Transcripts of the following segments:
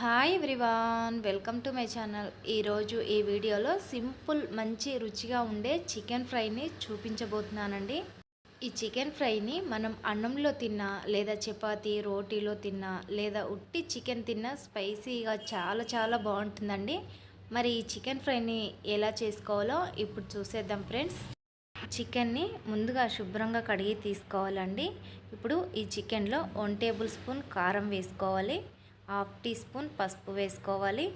Hi everyone welcome to my channel ఈరోజు ఈ వీడియోలో సింపుల్ మంచి రుచిగా ఉండే చికెన్ ఫ్రైని చూపించబోతున్నానండి. ఈ చికెన్ ఫ్రైని మనం అన్నంలో తిన్నా లేదా చపాతీ రోటీలో తిన్నా లేదా ఉట్టి చికెన్ తిన్నా స్పైసీగా చాలా చాలా బాగుంటుందండి. మరి ఈ చికెన్ ఫ్రైని ఎలా చేసుకోవాలో ఇప్పుడు చూసేద్దాం ఫ్రెండ్స్. చికెన్ని ముందుగా శుభ్రంగా కడిగి తీసుకోవాలండి. ఇప్పుడు ఈ చికెన్లో వన్ టేబుల్ స్పూన్ కారం వేసుకోవాలి. హాఫ్ టీ స్పూన్ పసుపు వేసుకోవాలి.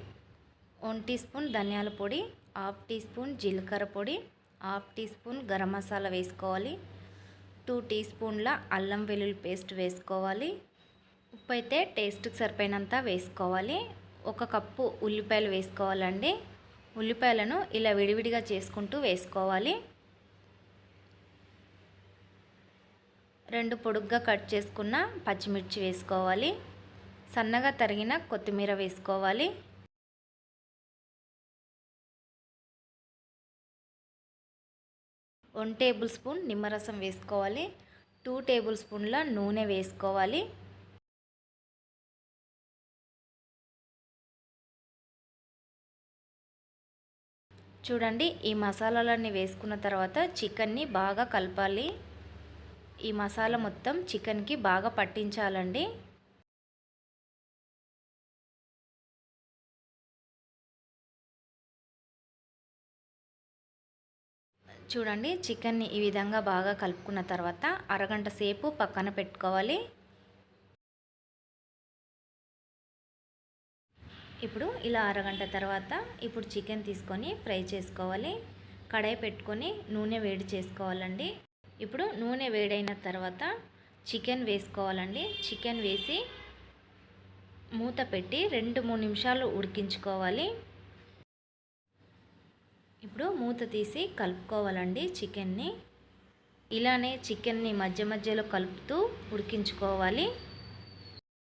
వన్ టీ స్పూన్ ధనియాల పొడి హాఫ్ టీ స్పూన్ జీలకర్ర పొడి half teaspoon garam masala వేసుకోవాలి. టూ టీ స్పూన్ల అల్లం వెల్లుల్లి పేస్ట్ వేసుకోవాలి. ఉప్పు అయితే టేస్ట్కి సరిపోయినంత వేసుకోవాలి. ఒక కప్పు ఉల్లిపాయలు వేసుకోవాలండి. ఉల్లిపాయలను ఇలా విడివిడిగా చేసుకుంటూ వేసుకోవాలి. రెండు పొడుగ్గా కట్ చేసుకున్న పచ్చిమిర్చి వేసుకోవాలి. సన్నగా తరిగిన కొత్తిమీర వేసుకోవాలి. వన్ టేబుల్ స్పూన్ నిమ్మరసం వేసుకోవాలి. టూ టేబుల్ స్పూన్ల నూనె వేసుకోవాలి. చూడండి ఈ మసాలాలన్నీ వేసుకున్న తర్వాత చికెన్ని బాగా కలపాలి. ఈ మసాలా మొత్తం చికెన్కి బాగా పట్టించాలండి. చూడండి చికెన్ని ఈ విధంగా బాగా కలుపుకున్న తర్వాత అరగంట సేపు పక్కన పెట్టుకోవాలి. ఇప్పుడు ఇలా అరగంట తర్వాత ఇప్పుడు చికెన్ తీసుకొని ఫ్రై చేసుకోవాలి. కడాయి పెట్టుకొని నూనె వేడి చేసుకోవాలండి. ఇప్పుడు నూనె వేడైన తర్వాత చికెన్ వేసుకోవాలండి. చికెన్ వేసి మూత పెట్టి రెండు మూడు నిమిషాలు ఉడికించుకోవాలి. ఇప్పుడు మూత తీసి కలుపుకోవాలండి చికెన్ని. ఇలానే చికెన్ని మధ్య మధ్యలో కలుపుతూ ఉడికించుకోవాలి.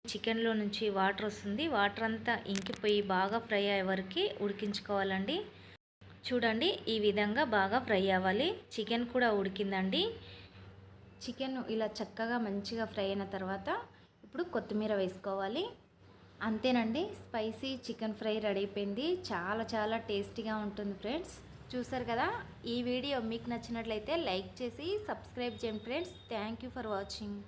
చికెన్లో నుంచి వాటర్ వస్తుంది. వాటర్ అంతా ఇంకిపోయి బాగా ఫ్రై అయ్యే వరకు ఉడికించుకోవాలండి. చూడండి ఈ విధంగా బాగా ఫ్రై అవ్వాలి. చికెన్ కూడా ఉడికిందండి. చికెన్ ఇలా చక్కగా మంచిగా ఫ్రై అయిన తర్వాత ఇప్పుడు కొత్తిమీర వేసుకోవాలి. అంతేనండి స్పైసీ చికెన్ ఫ్రై రెడీ అయిపోయింది. చాలా చాలా టేస్టీగా ఉంటుంది ఫ్రెండ్స్. చూసారు కదా? ఈ వీడియో మీకు నచ్చినట్లయితే లైక్ చేసి సబ్స్క్రైబ్ చేయండి ఫ్రెండ్స్. Thank for watching.